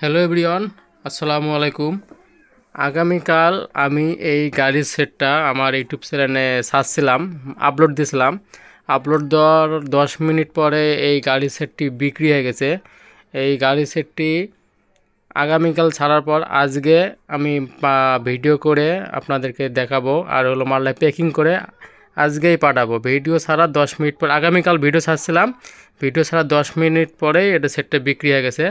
Hello everyone আসসালামু আলাইকুম আগামীকাল আমি এই গাড়ির সেটটা আমার ইউটিউব চ্যানেলে ছাড়ছিলাম আপলোড দিয়েছিলাম আপলোড দেওয়ার দশ মিনিট পরে এই গাড়ির সেটটি বিক্রি হয়ে গেছে। এই গাড়ির সেটটি আগামীকাল ছাড়ার পর আজকে আমি ভিডিও করে আপনাদেরকে দেখাবো। আর হলো মাল্লায় প্যাকিং করে আজকেই পাঠাবো। ভিডিও ছাড়া দশ মিনিট পর আগামীকাল ভিডিও ছাড়ছিলাম। ভিডিও ছাড়া দশ মিনিট পরেই এটা সেটটা বিক্রি হয়ে গেছে।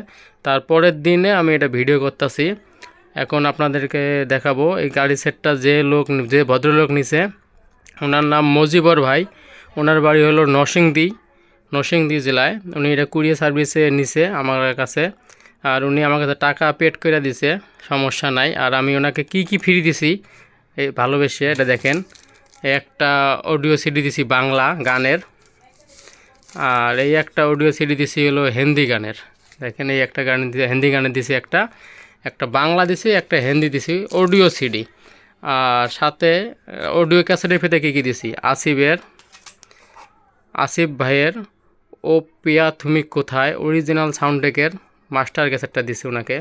তারপরের দিনে আমি এটা ভিডিও করতেছি। এখন আপনাদেরকে দেখাবো, এই গাড়ি সেটটা যে লোক যে ভদ্রলোক নিছে, ওনার নাম মজিবর ভাই। ওনার বাড়ি হলো নরসিংদী নরসিংদী জেলায়। উনি এটা কুরিয়ার সার্ভিসে নিছে আমার কাছে। আর উনি আমার কাছে টাকা পেড করে দিছে, সমস্যা নাই। আর আমি ওনাকে কি কি ফ্রি দিছি, এই ভালোবেসে এটা দেখেন। একটা অডিও সিডি দিছি বাংলা গানের। আর এই একটা অডিও সিডি দিছি হলো হিন্দি গানের। দেখেন এই একটা গান হিন্দি গানের দিছি একটা একটা বাংলা দিছি, একটা হিন্দি দিছি অডিও সিডি আর সাথে অডিও ক্যাসেটের ফেতে কী কী দিছি? আসিফের, আসিফ ভাইয়ের, ও পিয়া তুমি কোথায়? অরিজিনাল সাউন্ডটেকের মাস্টার ক্যাসেটটা দিছি ওনাকে।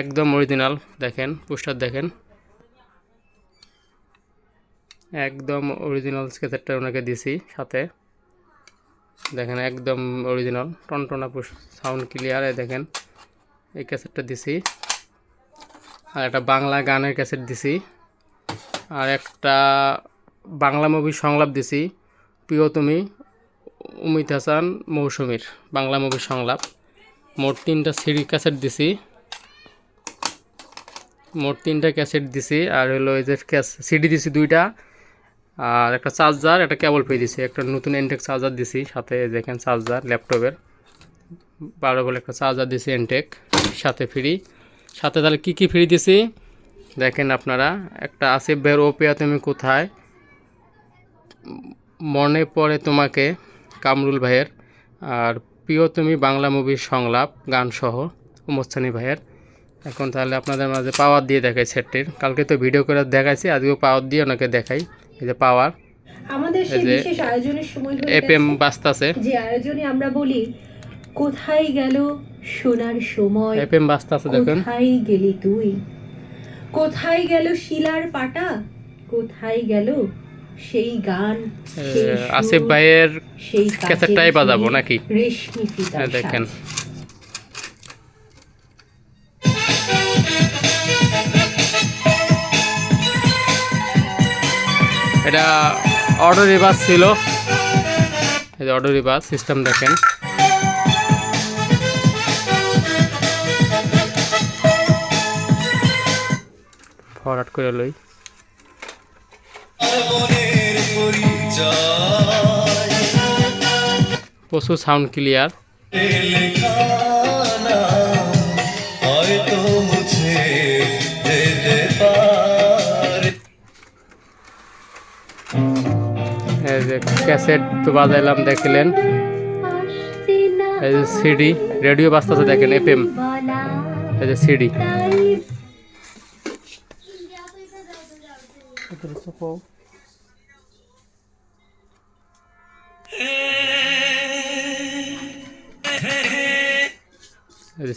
একদম অরিজিনাল দেখেন পোস্টার দেখেন। একদম অরিজিনাল ক্যাসেটটা ওনাকে দিছি সাথে। দেখেন, একদম অরিজিনাল টনটনা সাউন্ড ক্লিয়ার দেখেন, এই ক্যাসেটটা দিছি। আর একটা বাংলা গানের ক্যাসেট দিছি। আর একটা বাংলা মুভি সংলাপ দিছি, প্রিয় তুমি অমিত হাসান, মৌসুমীর। বাংলা মুভি সংলাপ। মোট তিনটা সিডি ক্যাসেট দিছি। মোট তিনটা ক্যাসেট দিছি, আর হলো এই যে সিডি দিছি দুইটা। আর একটা চার্জার একটা কেবল পেয়ে দিছি একটা নতুন এনটেক চার্জার দিছি, সাথে দেখেন চার্জার ল্যাপটপের বারো বলে একটা চার্জার দিছি এনটেক সাথে ফ্রি সাথে তাহলে কি কি ফ্রি দিছি? দেখেন আপনারা, একটা আসিফ ভাইয়ের ওপিয়া তুমি কোথায়? মনে পড়ে তোমাকে, কামরুল ভাইয়ের। আর প্রিয় তুমি বাংলা মুভির সংলাপ গানসহ উমস্তানি ভাইয়ের। এখন তাহলে আপনাদের মাঝে পাওয়ার দিয়ে দেখাই সেটটির কালকে তো ভিডিও করে দেখাইছি, আজকেও পাওয়ার দিয়ে ওনাকে দেখাই। এই যে পাওয়ার আমাদের সেই বিশেষ আয়োজনের সময় হয়ে এফ এম বাজতাছে। যে আয়োজনে আমরা বলি কোথায় গেল সোনার সময়? এফ এম বাজতাছে দেখুন। কোথায় গেলি তুই? কোথায় গেল শিলার পাটা? কোথায় গেল সেই গান আসিফ ভাইয়ের ক্যাসেটটাই বাজাবো নাকি? রেশমি দেখেন। এটা অটো রিভার্স ছিল। যে অটো রিভার্স সিস্টেম দেখেন। ফরওয়ার্ড করে লই। প্রচুর সাউন্ড ক্লিয়ার যে ক্যাসেট তো বাজাইলাম, দেখলেন। এই যে সিডি, রেডিও বাজতেছে দেখেন এফ এম এই যে সিডি।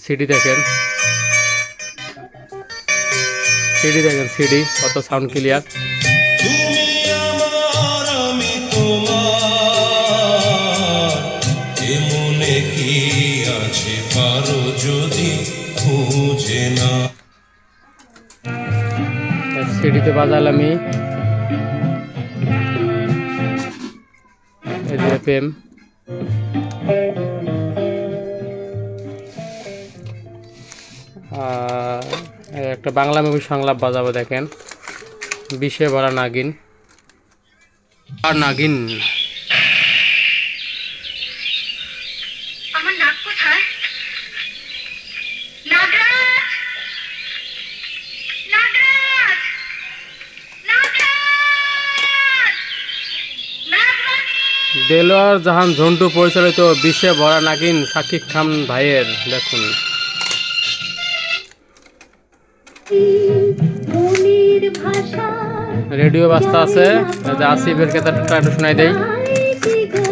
সিডি দেখেন। সিডি দেখেন, সিডি, কত সাউন্ড ক্লিয়ার আছে, পারো যদি খুঁজে না। সিডিতে বাজাল আমি। এফএম। আর একটা বাংলা মুভি সংলাপ বাজাবো দেখেন। বিষে ভরা নাগিন। আর নাগিন আমার নাক কোথায় নাগরাজ নাগরাজ নাগরাজ নাগরানী দেলোয়ার জাহান ঝন্টু পরিচালিত বিষে ভরা নাগিন সাকিব খান ভাইয়ের দেখুন। রেডিও বাস্তা আছে। আসিফের কেতারটা একটু শোনাই গো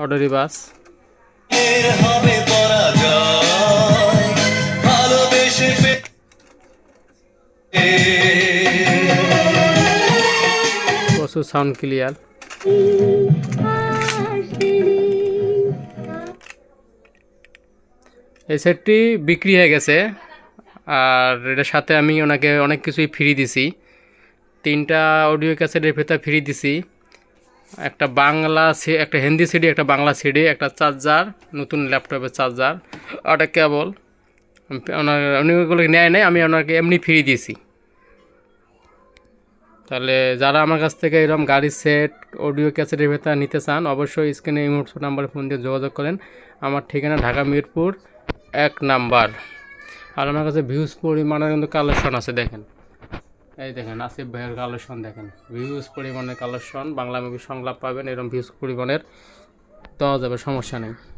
অর্ডারি বাস। হবে প্রচুর সাউন্ড ক্লিয়ার। এই সেটটি বিক্রি হয়ে গেছে, আর এটার সাথে আমি ওনাকে অনেক কিছুই ফ্রি দিছি। তিনটা অডিও ক্যাসেটের ভেতর ফ্রি দিছি। একটা বাংলা একটা হিন্দি সিডি একটা বাংলা সিডি একটা চার্জার নতুন ল্যাপটপের চার্জার একটা কেবল ওনার, উনি ওগুলো নেয় নেয় আমি ওনাকে এমনি ফ্রি দিয়েছি তাহলে যারা আমার কাছ থেকে এরকম গাড়ির সেট অডিও ক্যাসেটের ভেতর নিতে চান, অবশ্যই স্ক্রিনে এই মুহূর্ত নাম্বারে ফোন দিয়ে যোগাযোগ করেন। আমার ঠিকানা ঢাকা মিরপুর, এক নাম্বার। আর আমার কাছে ভিউজ পরিমাণের কিন্তু কালেকশন আছে, দেখেন। এই দেখেন, আসিফ ভাইয়ের কালেকশন দেখেন। ভিউজ পরিমাণের কালেকশন বাংলা মুভি সংলাপ পাবেন, এরকম ভিউজ পরিমাণের। দেওয়া যাবে, সমস্যা নেই।